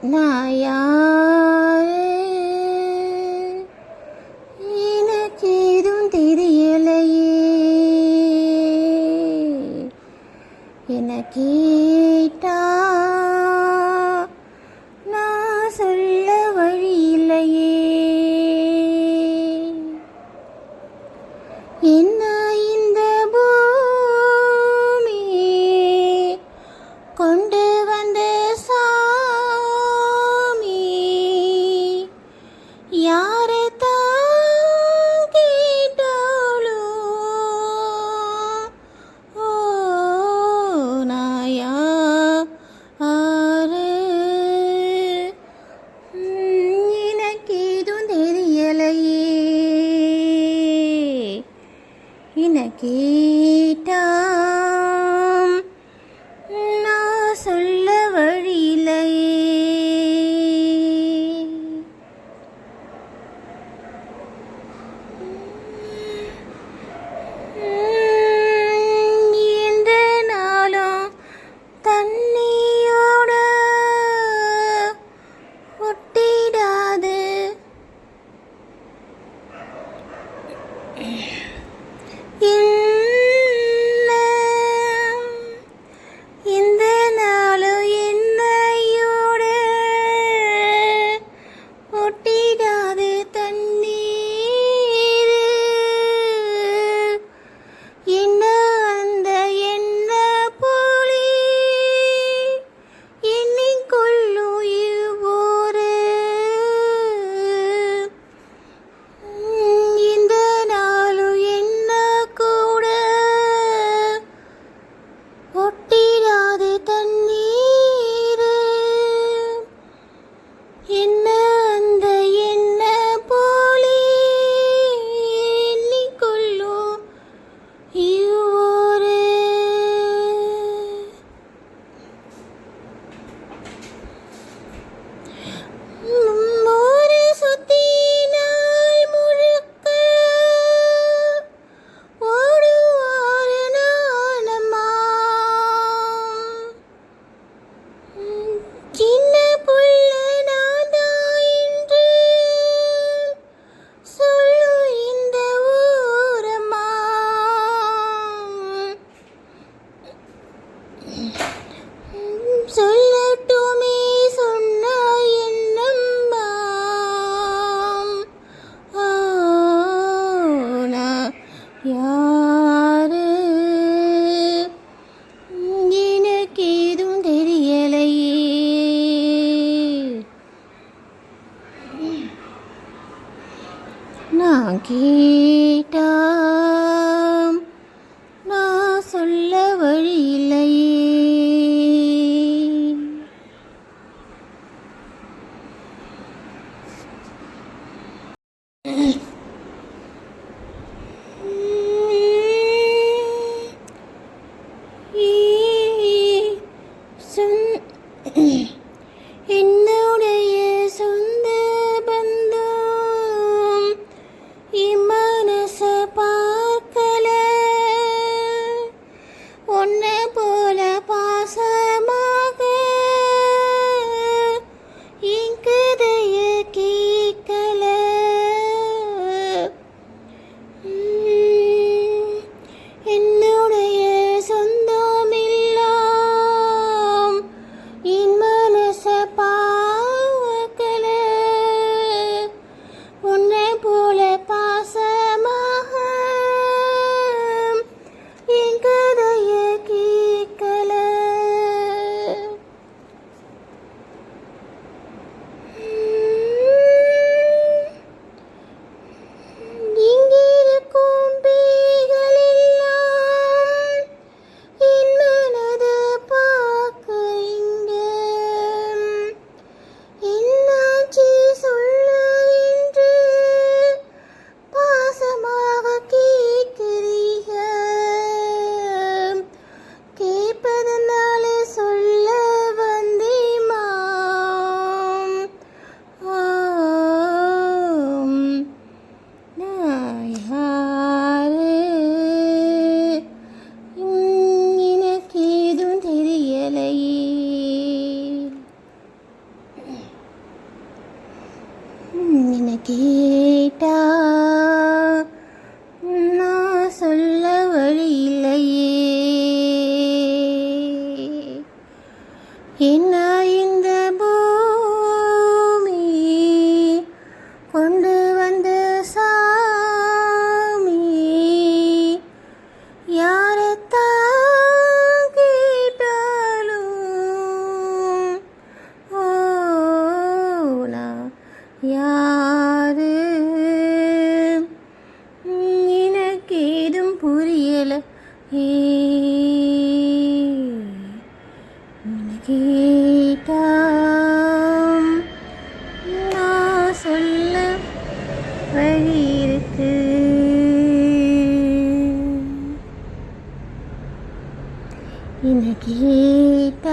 நான் யாரு எனக்கு எதுவும் தெரியலையே. என்ன யாரு? எனக்கு எதுவும் தெரியலையே. நான் கேட்டா என்ன கேட்டா? நான் சொல்ல வழி இல்லையே. என்ன ம், எனக்கு ஏதும் புரியல ஏ நான் சொல்ல வழி இருக்கு என்ன கேட்டா